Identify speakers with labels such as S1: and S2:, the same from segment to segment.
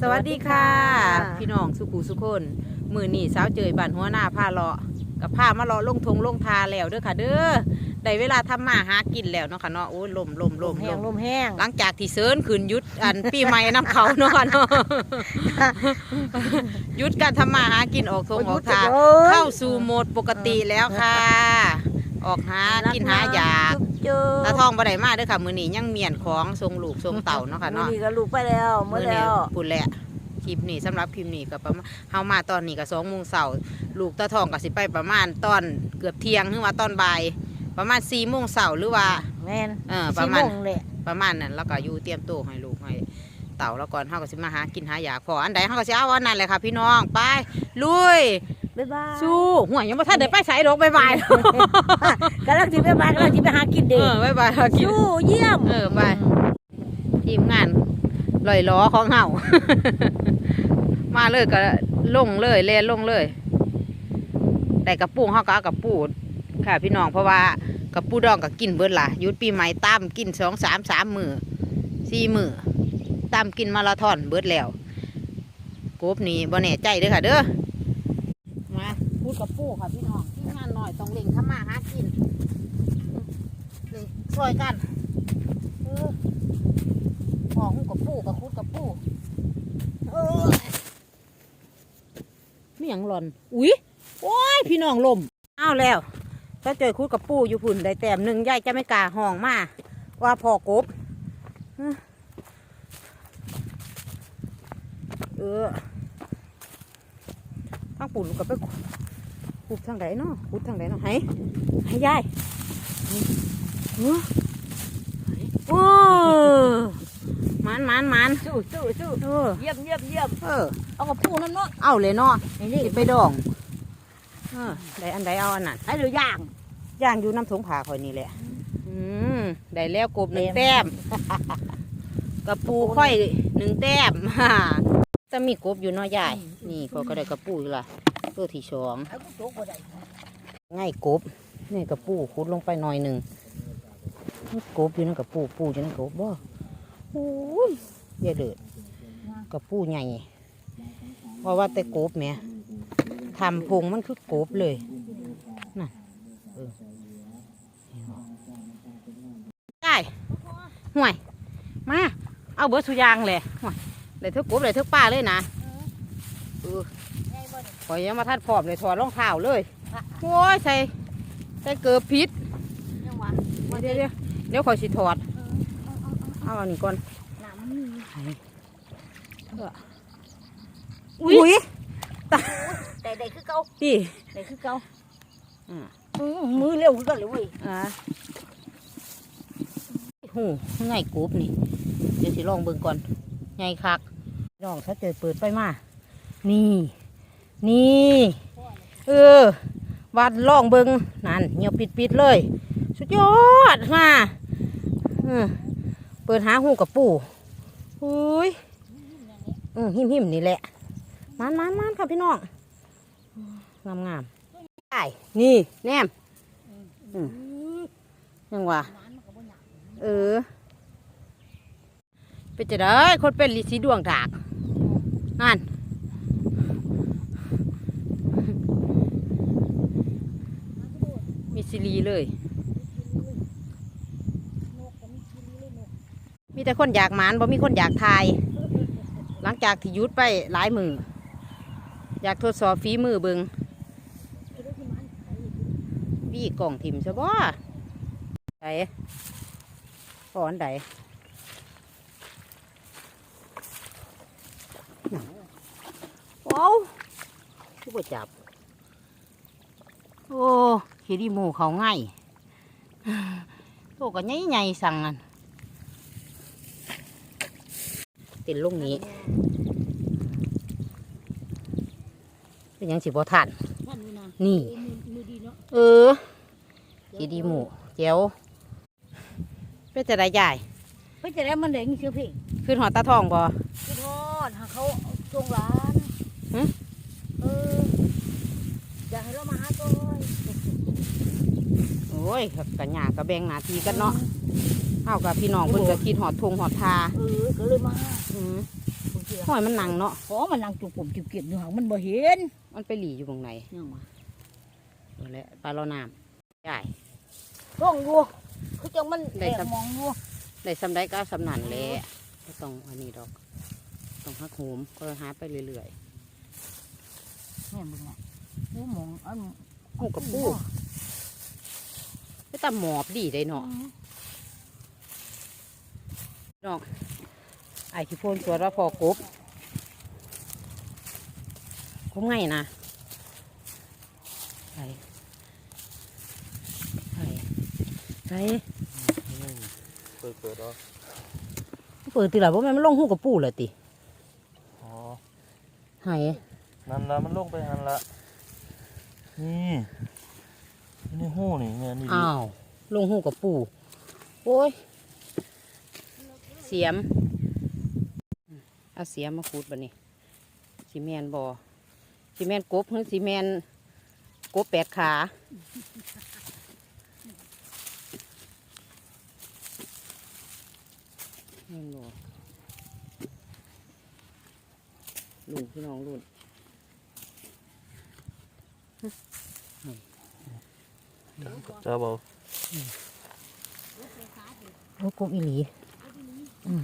S1: สวัสดีค่ะ
S2: สวัสดีค่ะ
S1: พี่น้องสุขุสุคนมือนี่สาวเจยบ้านหัวหน้าผ้าเลาะกับผ้ามาเลาะลงทงลงทาแล้วเด้อค่ะ เด้อได้เวลาทำมาหากินแล้วเนาะค่ะเนาะโอ้ยลมลมลม
S2: แห้
S1: ล
S2: ง
S1: ม
S2: ลมแห้ง
S1: หลังจากที่เซิร์นขืนหยุดอันปีใหม่น้ำเขาเนาะค่ะเนาะหยุดการทำมาหากินออกทงออกทาเข้าสู่โหมดปกติแล้วค่ะ ออกหากินหายาก
S2: จุ๊บ
S1: ตาทองบ่ได้มาเด้อค่ะ มื้อนี้ยังเมียนของทรงลูกทรงเต่าเนาะค่ะเนาะ
S2: มื้อนี้ก็ลูกไปแล้วเมื่อแล้ว
S1: พูดแหละคลิปนี้สำหรับคลิปนี้ก็ประมาณเฮามาตอนนี้ก็สองโมงเสาร์ลูกตาทองก็สิไปประมาณตอนเกือบเที่ยงหรือว่าตอนบ่าย ประมาณสี่โมงเสาร์หรือว่า
S2: แม่น
S1: เออประมาณ
S2: สี่โงเลย
S1: ประมาณนั้นแล้วก็อยู่เตรียมตัวให้ลูกให้เต่าแล้วก่อนเฮาก็สิมาหากินหาอยากพออันใดเฮาก็สิเอาอันนั้นแหละค่ะ พี่น้องไปลุย
S2: บ๊ายบาย
S1: สู้หัวยังบ่ทันได้ไปไสดอกบ๊ายบาย
S2: กำลังจิบ๊ายบายกำลังจิไปหากิน
S1: เอ
S2: เด็ก
S1: อบ๊ายบายค่ะกิน
S2: สู้เยี่ยม
S1: เออไปทีมงานลอยล้อของเฮามาเลยก็ลงเลยเลนลงเลยแต่กระปูเฮาก็เอากระปูค่ะพี่น้องเพราะว่ากระปูดองก็กินเบิดล่ะหยุดปีใหม่ตามกินสองสามสามมือสี่มือตามกินมาราธอนเบิดแล้วกบนี่บ่แน่ใจเด้อค่ะเด้อ มาหากินเล่งช่วยกันออหอหุ้กับปูกับคุดกับปูเออไม่หยังหล่อน อุ๊ยโอ้ยพี่น้องลมอ้าวแล้วถ้าเจอคุดกับปู่อยู่พุ่นได้แต้มหนึ่งยายจะไม่กล้าห้องมาว่าพอกบเออทางปู่ลูกกับไป ขุดทางไหนเนาะขุดทางไหนเนาะให้ให้ยายเออโอ้มันมันมัน
S2: สู้สู้สู้
S1: เออ
S2: เยี่ยมเยี่ยมเยี่ยม
S1: เออ
S2: เอากระพูนั่นเนาะ
S1: เอาเลยเนาะ
S2: นี่นี่
S1: สิไปดองเออได้อันใดเอาอันนั้น
S2: ให้หรือย่าง
S1: ย่างอยู่น้ำสงผาคอยนี่แหละ อืมได้แล้วกบหนึ่ง
S2: แต้
S1: แต้
S2: ม
S1: มกระปูค่อยหนึ่งแต้มฮ่าจะมีกบอยู่เน้อยใหญ่ นี่เขาก็ได้กระปูอีกละ ตัวที่สอง
S2: เอากระโกบ
S1: ง่ายกบนี่กระปูขุดลงไปหน่อยหนึ่งกบอยู่นั่นกระปูปูอยู่นั่นกบบ่โอ้ยอย่าเดือดกระปูใหญ่เพราะว่าแต่กบแหม่ยทำพงมันคือกบเลยนั่นเออได้ห่วยมาเอาเบิร์สุยางเลยห่วยเลยเทุกกบเลยเทุกป้าเลยนะเออ อยยังมาทัดพร้อมเลยถอดรองเท้าเลยโอ้ยใส่ใส่เกือบพิษ
S2: ยังวะ
S1: เดี๋ยวเดี๋ยวเดี๋ยวขอยสิถอด
S2: เออเอาเอาเอา
S1: เอาอันนี้ก่อน
S2: น้ำมันมี
S1: อุ้ย
S2: แต่ได้คือเก่า
S1: พี่
S2: ได้คือเก่า
S1: อืม
S2: อืมมือเร็วคือกันเลยเว้ย
S1: อ่าหูไงกบนี่ เดี๋ยวสิลองเบิ่งก่อนไงคักลองถ้าเจอเปิดไปมา นี่ นี่เออวัดล่องเบิงนั่นเงียบปิดปิดเลย สุดยอดค่ะเปิดหาหูกับปู่อุ้ยหิมหิมนี่แหละมันมันมันค่ะพี่น้องงามงามได้นี่แนมยังวะเออเป็นจะได้คนเป็นลิสีดวงดากนั่นมีซี รีเลย มีแต่คนอยากหมานบ่มีคนอยากทาย หลังจากที่ยุดไปหลายมืออยากทดสอบฝีมือเบิงวี่กล่องถิ่มใช่บ่ไดก่อนไดว้าวผู้จับ โอ้ ขีดีหมูเขาง่ายโตก็ใหญ่ๆสั่งอันติดลงนี้เป็นหยังสิบ่ทาน
S2: ท่านนี่นะ
S1: นี่
S2: เออมือมือดีเนาะ
S1: เออขีดีหมูเจียวเป็นจะได้ใหญ่
S2: เพื่อจะได้มันเด้งเชื่อเพลง
S1: ขึ้นหอตาทองบ่
S2: พี่ทอดหาเขาส่งร้าน
S1: หึ
S2: เอออยากให้เรามาหาตัวเลย
S1: โอ้ยกันหยากระแบ่งหนาทีกันเนาะเฮากับพี่น้องเพิ่นก็คิดหอดทงหอดทา
S2: เออก็เลยมา
S1: อืม
S2: เทีละ
S1: ห้อยมันหนังเนาะ
S2: ขอมันนั่งจุกผมจุกเกียดอยู่หางมันบ่เห็น
S1: มันไปหลีอยู่ตรงไหน
S2: ยังมา
S1: นั่นแหละปลาเราน้ำใช่
S2: ร่องอยู่คือจังมัน
S1: ได้
S2: แอบ
S1: ครับ
S2: มองอยู่
S1: ได้สำได้ก็เอาสำนันแหละก็ต้องอันนี้ดอก ต้องหักโหมก็หาไปเรื่อย
S2: แม่มึงอะกูมองอัน
S1: ๆหูกับปูไม่ ตาหมอบดีได้เนาะน้องไอ้ที่โพนสวนว่าพอกบคงไงนะใส่ใส่ใส่
S3: เปิดเปิดอ๋อ
S1: เปิดตีหล่ะเพราะมันลงหูกับปูเลยติ
S3: อ๋อ
S1: หาย
S3: นั่นละมันลงไปหันละนี่ นี่ในหูนี่เนี่นี่
S1: อ้าวลงหูกับปู่โอ้ยเสียมเอาเสียมมาขูดบะนี่ซีเมนบอซีเมนกบหรือซีเมนกบแปดขาแม่นบอลุงพี่น้องรุ่น
S3: จ้าเบา
S1: โอ้กบอีหลีอืม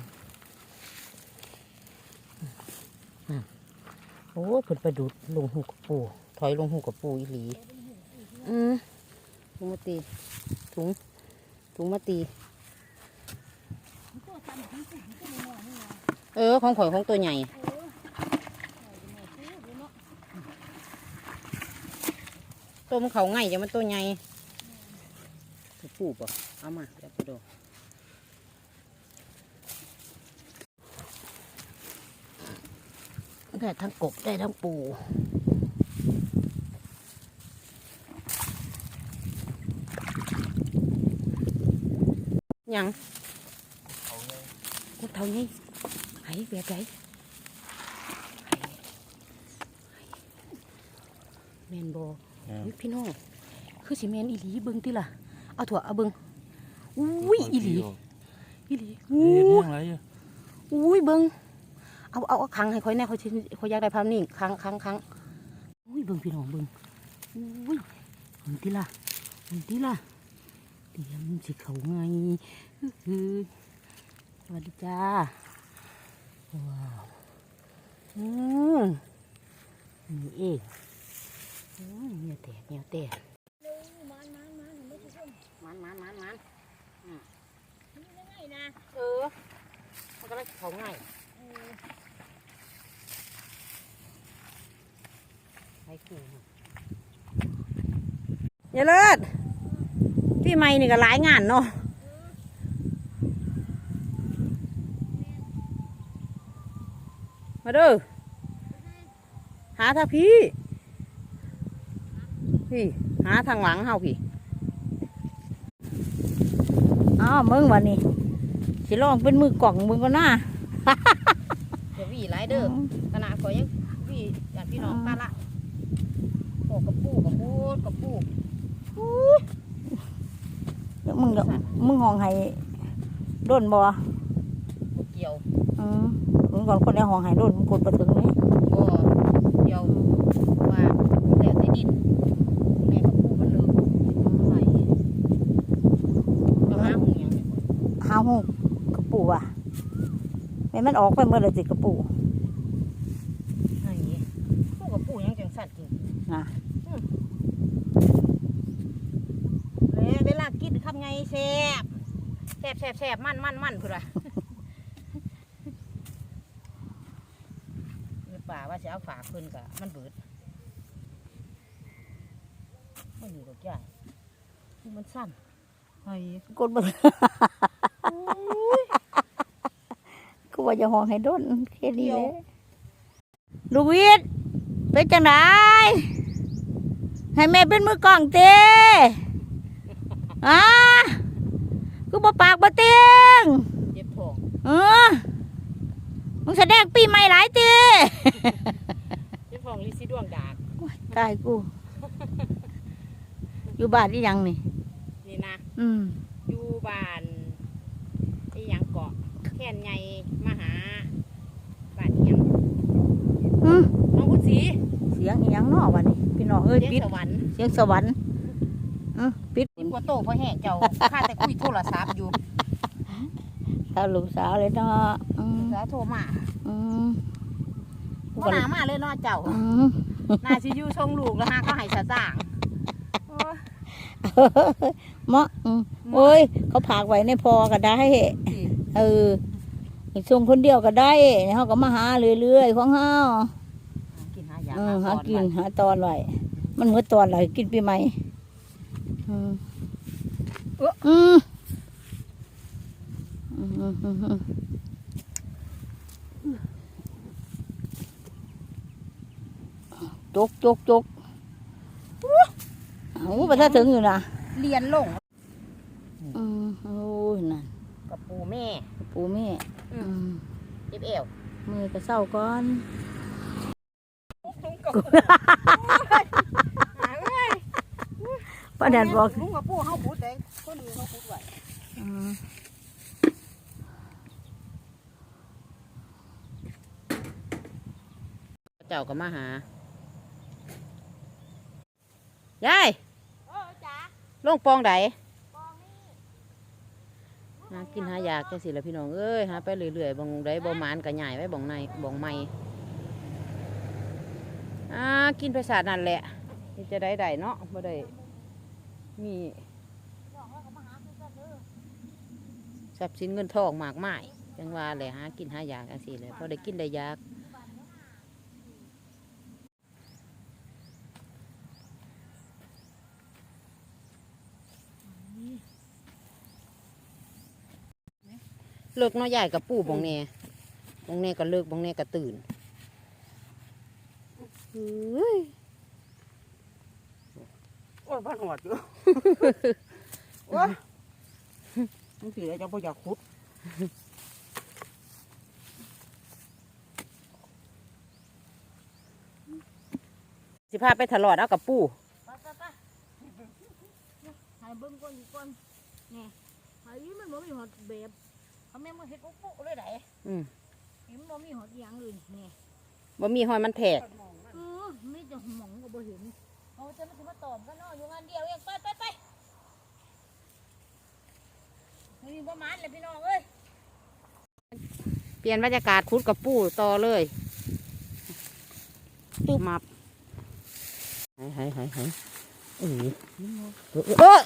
S1: อะโอ้เพิ่นประดุดลงหูกับปู ถอยลงหูกับปูอีหลี อืมถุงมาตี ถุง ถุงมาตี เออ ของข่อยของตัวใหญ่ตัวมันเขาง่ายจะมันตัวใหญ่ ตัวปูป่ะเอามาเดี๋ยวไปดูได้ทั้งกบได้ทั้งปูยัง
S3: เอาไง
S1: กบเท่านี้ไหแบบไหนแมนบอ
S3: เนี่ย
S1: เฮ้ยพี่น้องคือสิแมนอีหลีเบิ้งติล่ะ เอาถั่วเอาเบิ้งอุ้ยอีหลีอีหลี
S3: เฮ้
S1: อุ้
S3: ยเรื่องอะไรอะ
S1: อุ้ยเบิ้งเอาเอาเอาคังให้ค่อยแน่ค่อยสิค่อยอยากได้ภาพนิ่งคังคังคังอุ้ยเบิ้งพี่น้องเบิ้งอุ้ยเห็นติล่ะเห็นติล่ะเตรียมสิเขาไงอื้อหือสวัสดีจ้าว้าวอืมนี่เองโอ้ยเหนียวแตกเหนียวแตก
S2: มันมันมันไม่ใช่ คน
S1: มันมันมันมัน
S2: มันง่ายนะ
S1: เออ มันก็เลยเขาง่ายไปขู่อย่าเลิศพี่ไม่นี่ก็หลายงานเนาะมาเด้อหาทางพี่ พี่ หาทางหลังเฮาพี่
S2: อ้าวมึงวันนี้สิลองเป็นมือกล่องมึงก็น่า
S1: เดี๋ยววีหลายเด้อขนาดขอยยังวีอย่างพี่น้องตาละโอ้กระปูกระปูกระปู
S2: เดี๋ยวมึงเดี๋ยวมึงห้องให้โดนบ่
S1: เกี่ยว
S2: อืมมึงก่อนคนในห้องให้โดนมึงกดประถึงไหม
S1: ก็เกี่ยวว่าแล้วแต่ดินแม่กระปูมันเลิกใส่ก็หาหูหยังเนี่ย
S2: หาห้องกระปูอะแม่มันออกไปเมื่อไรสิกระปู
S1: ไอ้ปูกระปูหยังจังสั่นจริง
S2: นะ
S1: แล้วเวลากินคำไงแซ่บแซ่บแซ่บแซ่บมันมันมันพุ่นว่ะป่าว่าจะเอาฝากเพิ่นกะมันเบิดมันอยู่กับใหญ่มันสั้นไอ้
S2: กดประถึงกู ว่าจะห้องให้โดนแค่นี้เลยลูกวิทย์เป็นจังไดให้แม่เป็นมือกล่องเต้อะกูบ่ปากบ่เตียง
S1: เจ็บท้อง
S2: เออมึงแสดงปีใหม่หลายเต้
S1: เจ็บท้องลิซิดวงดาก
S2: ตายกู อยู่บ้านที่ยังนี่
S1: นี่นะ
S2: อืม
S1: อยู่บ้านไอ้หยังเกาะแค่นใหญ่มาหาบ้านอิหยัง
S2: เนาะวันนี้พี่น้องเอ้ย
S1: เสียง
S2: ปิด
S1: สวรรค์
S2: เสียงสวรรค์เออปิด
S1: กว่าโตเพราะแห้งเจ้าข้าแต่คุยโทรศัพท์อยู่
S2: ถ้าลูกสาวเลยเนาะอืม
S1: แล้วโทรมา
S2: อืม
S1: บ่นามาเลยเนาะเจ้า
S2: อืม
S1: นาสิอยู่ชงลูกแล้วฮะเขาให้สะจ้างโอ้ย
S2: เหมาะอืมโอ้ย เขาผากไว้ในพอก็ได้เอออีกส่งคนเดียวก็ได้เขาก็มาหาเรื่อยๆของเฮา
S1: กินหายา
S2: อืมหา
S1: ก่อ
S2: กิน
S1: ไว้
S2: หาตอนไว้มันเมื่อตอนไหลกินปีใหม่อืมอืมอืมอืมอืมอืมจกจกจกโอ้ไปถ้าถึงอยู่นะ
S1: เรียนลง
S2: อืมโอ้ยนั่น
S1: กับปูแม่
S2: ปูแม่
S1: อื
S2: อื
S1: ม
S2: ม
S1: เจ็บเอว
S2: มือกระเศร้าก่อน
S1: ลุงกับ
S2: ป้าแดนบอก
S1: ลุงกับปูเขาพูดได้คนอื่นเขาพูดไว้
S2: อืม
S1: เจ้าก็มาหายายลงปองใดหากินหายากจังสิละพี่น้องเอ้ยหาไปเรื่อยๆบองใดบ่หมานกะใหญ่ไว้บองในบองไม่ อ่ากินไปสาดนั่นแหละที่จะได้ได้เนาะบ่ได้มีทรัพย์สินเงินทองมากมายจังว่าเลยหากินหายากจังสิเลยพอได้กินได้ยากเลิกเน้อยใหญ่กับปู่บองเน่บองเน่ก็เลิกบองเน่ก็ตื่น
S3: โอ้ยบ้านหอดอยู่โอ้ยมันสิแล้วจะบ่อยากขุด
S1: สิพาไปถลอดเอากับปู่
S2: ไปไปไปให้เบิ่งก่อนอยู่ก่อนนี่ไอ้มันบ่มีหอดแบบเขาแม่งมาเฮ็ดปุ๊บๆเลยได้
S1: อืม
S2: เห็นบ่มีหอดอีหยังเลยนี่
S1: บ่มีหอยมันแทก
S2: เออมีแต่หมองก็บ่เห็นเอาจะมาสิมาตอบกันเนาะอยู่งานเดียวเองไปไปไปนี่บ่มานเลยพี่น้องเอ้ย
S1: เปลี่ยนบรรยากาศคุดกับปู่ต่อเลยมับหายหายหายหายเออเออเออ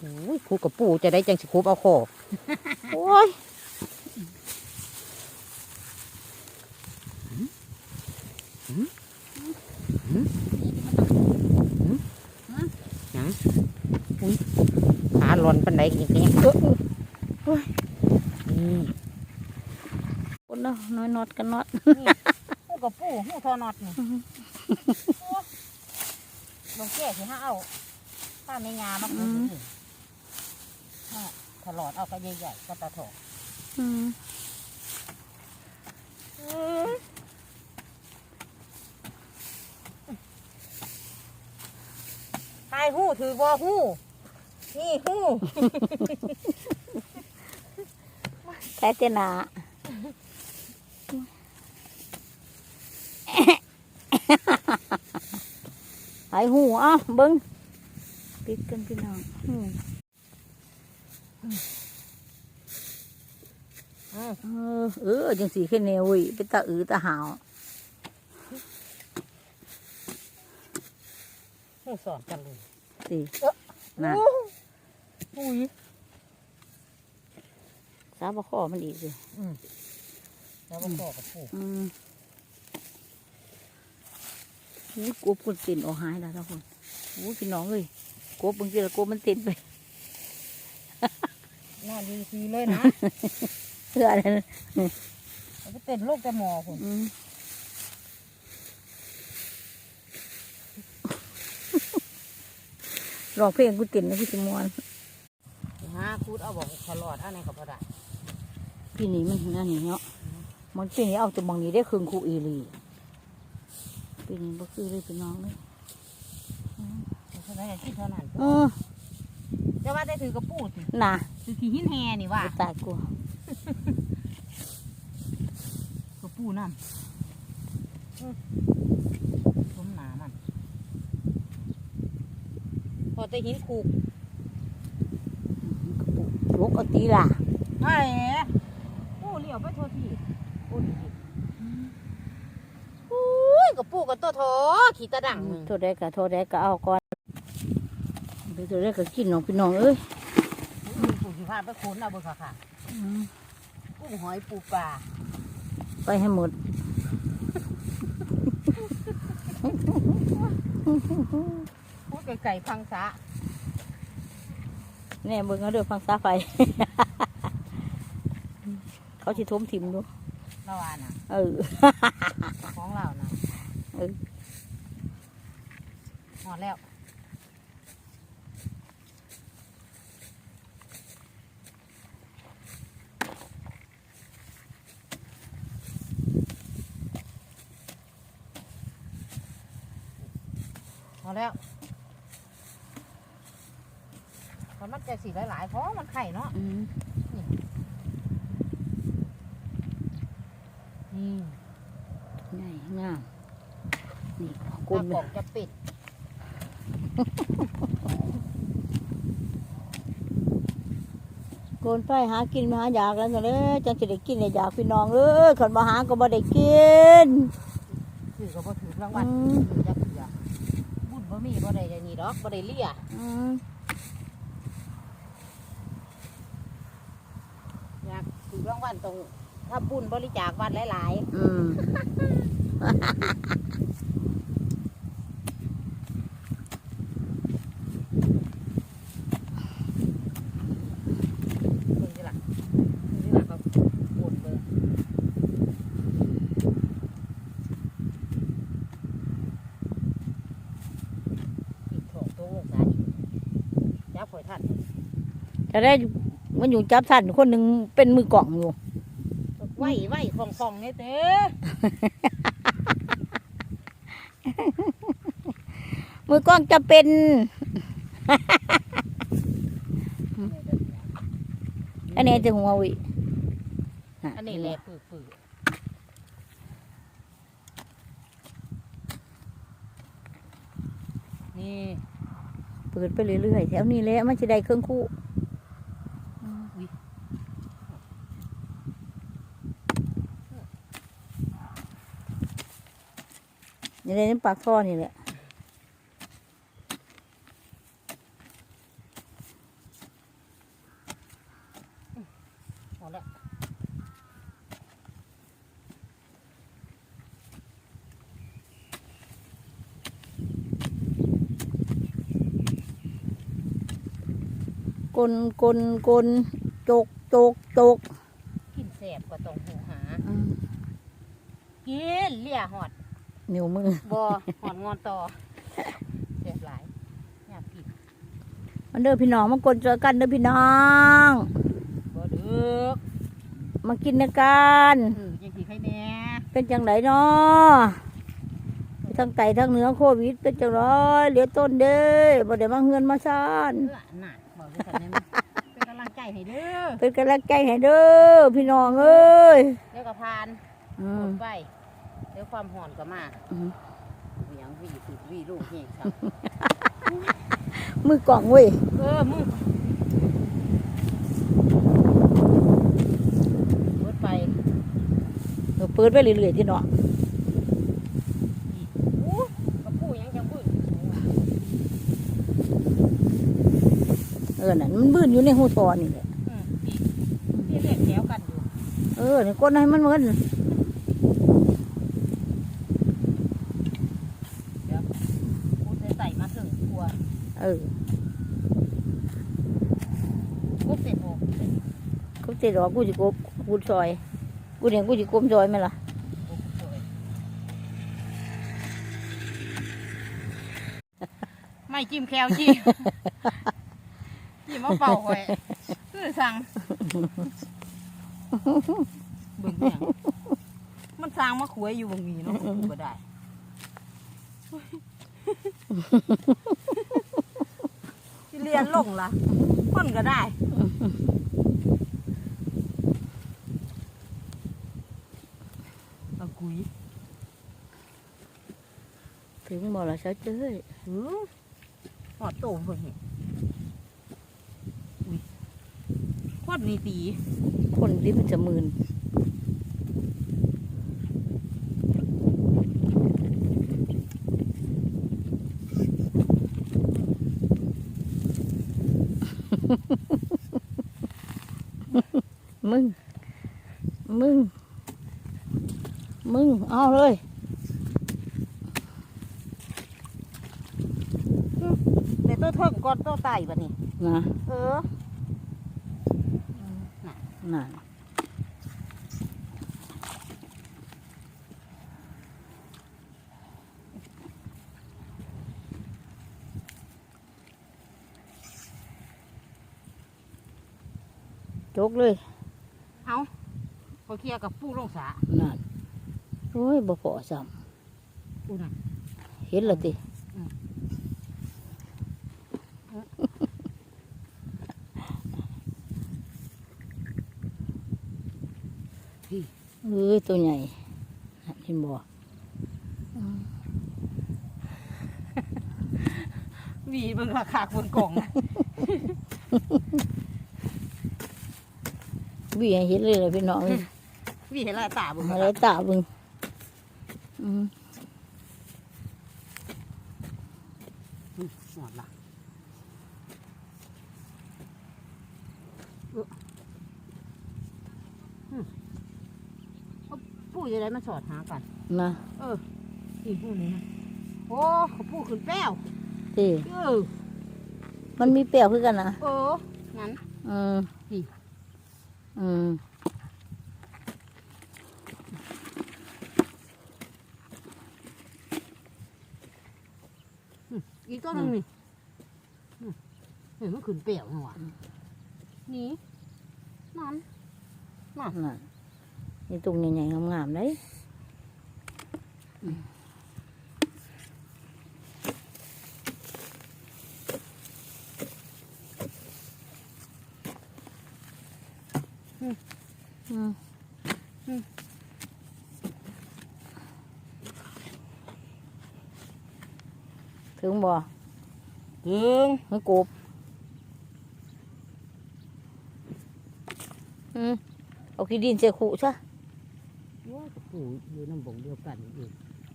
S1: โอ้ยคุดกับปู่จะได้จังสิคุบเอาคอโอ้ย หยังอุ้ยขาหลอนปันไดอย่างเงี้ยเออเออนี่
S2: คนเนาะน้อยนอดกันนอด
S1: หูกับปูหูทอนอดนี่ลงแก่สิฮะเอาถ้าไม่งามาปูสิฮะถลอดเอาก็ใหญ่ๆก็ตาถอก
S2: อืมา
S1: ยหูถือบ่หูนี่หู
S2: แค่เจนาหายหูอะเบิ้งปิดกันพี่น้องอืมเออเออจังสีขึ้นแนววิเป็นตาอือตาหาว
S1: หูสอนกันเลย
S2: สินะ
S1: อุ้ย
S2: สาบข้อมันอีกสิ
S1: แล้วก็บอกกับปู
S2: อืมอู้กบคนตินออกหายแล้วทุกคนอู้พี่น้องเอ้ยกบบางทีละกบมันติดไป
S1: นอนดีซีเลยนะ
S2: เพื่ออะไรนะ
S1: แล้วก็เต้นโลกแต่หมอผม
S2: อืมร้องเพลงกูตินนะกูจะมวน
S1: ฮะคูดเอาบอกถลอดเอาในกับพอดา
S2: พี่นี้มันนั่นนี่เนาะมันปีนี้เอาแต่บางนี้ได้ครึ่งคูอีหลีปีนี้บ่คือเลยพี่น้องเลย
S1: เท่านั้นที่เท่านั้น
S2: เออ
S1: จะว่าได้ถือกับปูสิ
S2: น่ะ
S1: ถือขี้หินแฮนี่ว่า
S2: กูตายกู
S1: กับปูน้ำ สมหนามัน พอแต่หินคูก
S2: ลกเอาตีล่ะ
S1: ไอ้โอ้เลี้ยวไปโทษทีโอ้ดีอุ้ยกับปูกับตัวทอขี่ตาดังมึง
S2: โทษได้ก็โทษได้ก็เอาก่อนไปโทษได้ก็กินน้องพี่น้องเอ้ย
S1: ปูสิพาไปโคนเอาเบิ่งค่ะค่ะกุ้งหอยปูปลา
S2: ไปให้หมด
S1: พูด ไก่ๆพังสะ
S2: แน่เบิ่งเอาเด้อฟังซาไฟ เขาสิทมถิ่มดู
S1: ละวาน่ะ
S2: เออ
S1: ของเรานะ
S2: เออ
S1: หมดแล้วหมดแล้ว เพราะมันจะสีหลายๆเพราะมันไข่เนาะ
S2: อืม
S1: นี่
S2: ง่ายงามนี่ก
S1: กล
S2: ล
S1: ม
S2: ม
S1: ปกจะปิด
S2: กลนไปหากินมาหาอยากแล้วจังเลยจังสิได้กินได้อยากพี่น้องเอ้ยขันมาหาก็บ่ได้กิน
S1: ถือก็บ่ถือรางวัล
S2: อืม
S1: ถือจะเผื่อบุญบ่มีบ่ได้ได้นี่ดอกบ่ได้เลี่ย
S2: อืม
S1: อยาก ถือรางวัลตรงถ้าบุญบริจาควัดหลาย
S2: อืม
S1: ๆเพิ่นสิล่ะเพิ่นสิล่ะก็บุญเบิ่งปิดถงตัววงสาอีกจับข่อยทัน
S2: จะได้มันอยู่จับสันคนหนึ่งเป็นมือกล่องอยู่
S1: ไหวไหวฟองฟองนี่เต้
S2: มือกล้องจะเป็นอันนี้จะหัววิ
S1: อันนี้แหละปื้อปื้อนี่
S2: เปิดไปเรื่อยๆแถวนี้แหละมันจะได้เครื่องคู่
S1: อย่า
S2: ได้น้ำปากท่อนี่แหละ
S1: หมดแล้ว
S2: กลกลกลจกจกจก
S1: กินแสบก็ต้องหูหา
S2: อืม
S1: กินเลี่ยหอด
S2: นิ้วมือบ
S1: อหอดงอนต่อแสบหลายอยากกิน
S2: มันเด้อพี่น้องมากลเจอกันเด้อพี่น้อง
S1: บ่เดึก
S2: มากินนะกัน
S1: เออยังสิใครแหน่
S2: เป็นจังไรเนาะทั้งไตทั้งเหนือโควิดเป็นจังไรเหลือต้นเด้อบ่ได้มาเฮือนมาซ่าน
S1: เออน่ะบอกเลยสันนี่นะเป็นกำลังใจให้เด้อ
S2: เป็นกำลังใจให้เด้อพี่น้องเอ้ย
S1: เดี๋ยวก็พาน
S2: อื
S1: หม
S2: ม
S1: ดไป เดี๋ยวความหอนก็มา
S2: อืม
S1: เหวียงวีสุดวีลูกเฮงครับ
S2: มือกล่องเว้ย
S1: เออมึงเปิดไป
S2: เออเปิดไปเรื่อยๆที่เนาะ
S1: อู้กระปูยังจะบึ้น
S2: เออนั่นมันบื้นอยู่ในหูทอนี่แหละ
S1: อืมนี่นี่เรียกแถวกันอยู่
S2: เออนี่กดให้มันเหมือน
S1: กูจะใส่มาถึงครัว
S2: เออ
S1: กูเสร็จโอ้
S2: เขาเตะดอกกูจะกบกูซอย กูเนี่ยกูจะกลมซอยไหมล่ะ
S1: กูสวยไม่จิ้มแควจิ้มจิ้มมาเป่าไว้คือสั่งเบิ่งเนี่ยมันสร้างมาขวยอยู่บางมีเนาะกูก็ได้ที่ เรียนลงละคนก็ได้ตะกุย
S2: ถึงบ่ละเช้าเจ้ย
S1: หือหอดโตเพิ่นนี่อุ้ยโคตรนี่ตี
S2: คนที่มันจะมืน มึง มึง มึง เอาเลย
S1: ในตัวเทิงก่อนตัวไตบัดนี้
S2: นะ
S1: เออ
S2: น่ะ กเลย
S1: เอาพอเคลียร์กับปูลงสา
S2: นั่นโอ้ยบ่พอซ้
S1: ปูน่ะำ
S2: เห็นและติ
S1: อืม
S2: เอ้ยตัวใหญ่น่ะเห็นบ่
S1: วีเบิ่งราคาบนกล่อง
S2: วิ่งให้เห็นเลยล่ะพี่น้อง
S1: วีเห็นลายตาเบิ่ง
S2: มาได้ตาเบึงอืม
S1: หมดละเอออืมเอาปูจะได้มาสอดหากัน
S2: นะ
S1: เอออีกปูนี้นะโอ้เขาปูขึ้นแป้ว
S2: ติ
S1: เออ
S2: มันมีเปรี้ยวคือกันนะ
S1: เอองั้น
S2: อืม
S1: นี่
S2: อืม
S1: อีกตัวหนึงนี่อืมเห็นมันขึ้นแป้วนี่หว่านี่นั่น
S2: นั่นนี่ตุงใหญ่ๆงามๆเลย อืม
S1: อืม
S2: ถึงบ่
S1: ถึง
S2: มันกบอืมเอาขี้ดินใส่ขู่ซะ
S1: ว่าปูอยู่น้ำบงเดียวกันอีก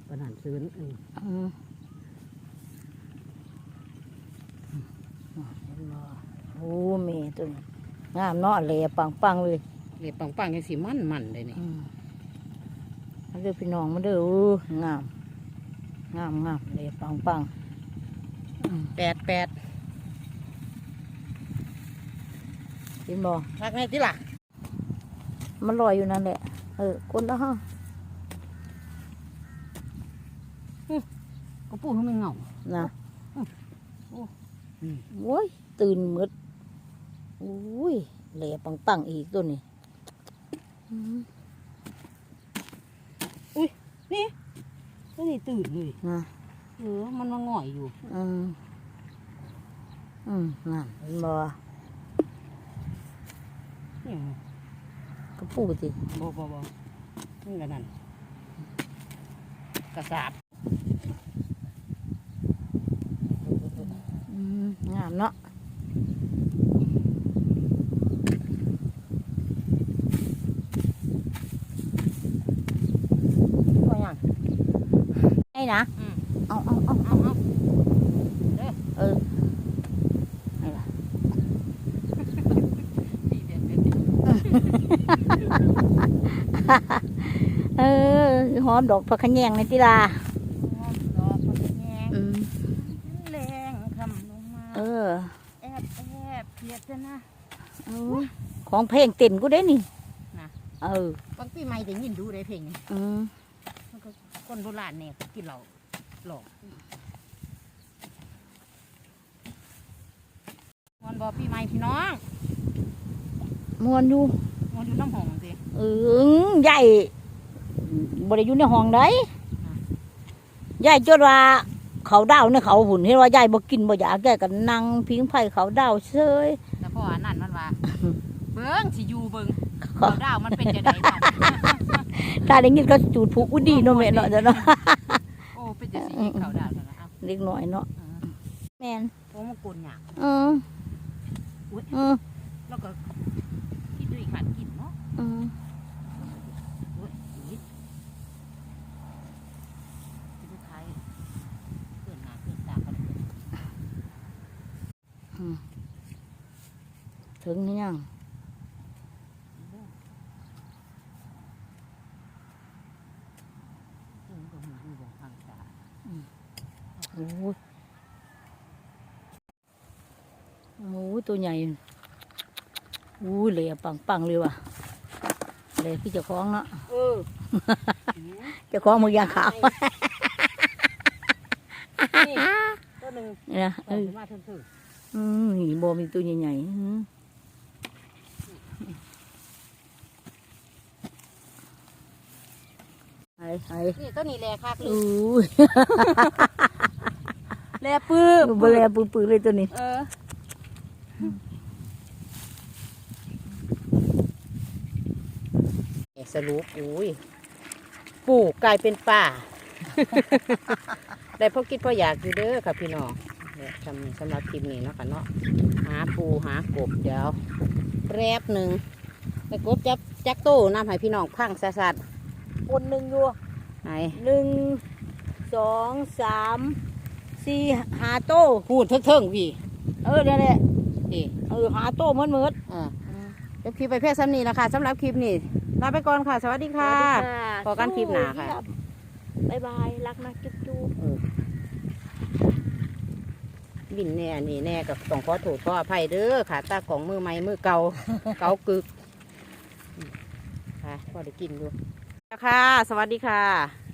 S1: ปัญหาซื้อเออ
S2: อืมอะเห็นบ่โอ้แม่ตัวนี้งามเนาะแหล่ปังๆเลย
S1: เด็ปังๆยังสีมันมันๆเลยนี่
S2: อืมมาเด้อพี่น้องมาเด้อโอ้งาม งามงามแหล่ปังๆอืม
S1: แปดแปด
S2: เห็นบ่
S1: รักไงที่ล่ะ
S2: มันลอยอยู่นั่นแหละ เออคนละห้า
S1: ก็ปูให้มันเหงา
S2: นะ
S1: โอ้อืม
S2: โอ้ยตื่นหมืดโอ้ยแหล่ปังๆอีกตัวนี้อืม
S1: นี่ก็นี่ตื่นเลย
S2: นะ
S1: เออ มันมาง่อยอยู่
S2: อืมอืมนั่นเห็นบ่
S1: นี่
S2: กระปูติ
S1: บ่บ่บ่นี่กันนั่นกระสาบ
S2: อืมงามเนาะ
S1: ก็ยัง
S2: ไอ้นะ
S1: อืม
S2: เอาเอาเอา
S1: เอาเอา
S2: เออไอ้ล่ะ
S1: ดีเด็ดเด็ด
S2: เออหอมดอกผักขะแยงในติลา
S1: ดอกมันแงง
S2: อืม
S1: แรงคำลงมา
S2: เออ
S1: แอบแอบเพียดจะนะ
S2: เอาของเพลงเต้นกูได้นี่
S1: น่ะ
S2: เออบา
S1: งปีใหม่ได้ยินดูได้เพลงนี้
S2: อืม
S1: มันก็คนโบราณเนี่ยกินเหล้าหลอกวันบอปีใหม่พี่น้อง
S2: มวนอยู่
S1: มันอยู่น้ำหอมสิ
S2: เออใหญ่ บริอยู่ในห้องได้ใหญ่จนว่าเขาดาวในเขาหุ่นเห็นว่าใหญ่บ่กินบ่อยากแกก็นั่งพิงไผ่เขาดาวเซย
S1: แต่พ่ออันนั่นมันว่าเบิ้งสิอยู่เบิ้ง
S2: เขา
S1: เขาดาวมันเป็นจะได้เนาะ
S2: ถ้าได้ยินก็จูดผูกอุดีเนาะแม่เนาะจ้ะเนาะ
S1: โอ้เป็นจะสีขาวดาวนะเอา
S2: เล็กน้อยเนาะแม่น
S1: เพราะมันกลนหยาบ
S2: อือ
S1: อุ๊ย
S2: อือ
S1: แล้วก็กินด้วยขันกินเนาะ
S2: อือ
S1: โอ้ยอุ๊ยจะไปขายเพื่อนหน้าเพื่อนตากันเลย
S2: ถึงหรือยัง
S1: ซึ่งก็มีอยู่บนทางตา
S2: โอ้ยโอ้ยตัวใหญ่โอ้ยเลยอะปังปังๆเลยว่ะเลยพี่เจ้าของเนาะ
S1: เออ
S2: เจ้าของมึงยางขาว
S1: นี่ตัวหนึ่ง
S2: เนี่ย
S1: เอ
S2: เอ
S1: อ
S2: อ
S1: มาเถิด
S2: อืมนี่บอมีตัวใหญ่ๆอืมไอ้ไอ้
S1: ๆนี่ตัวนี้แหละคักเล
S2: อู้
S1: ย
S2: ย
S1: แลปื้ม
S2: บลาปื้อๆเลยตัวนี้
S1: เออสรุปอุ้ยปลูกกลายเป็นป่า ได้พอคิดพออยากอยู่เด้อค่ะพี่น้อง เนี่ยสำสำหรับคลิปนี้เนาะค่ะเนาะหาปูหากบเดี๋ยวแป๊บหนึ่งไปกบจับจักโต้น้ำให้พี่น้องพังสัส
S2: คนหนึ่งอยู่
S1: ๆไหน
S2: หนึ่งสองสามสี่หาโต้
S1: พูดเทิงๆพี่
S2: เออเนี่ยแหละ
S1: นี่
S2: เออหาโต้เหมือนเหมือน
S1: เออเดี๋ยวคลิปไปเพื่อซ้ำนี้ละค่ะสำหรับคลิปนี้ลาไปก่อนค่ะ สวัสดีค่ะพอกันคลิปหน้าค่ะ
S2: บายบาย รักนะจุ๊บจุ๊บ
S1: บินแน่นี่แน่กับต้องขอโทษขออภัยเด้อค่ะตาของมือใหม่มือเก่าเก่ากึกค่ะพอได้กินดูค่ะ สวัสดีค่ะ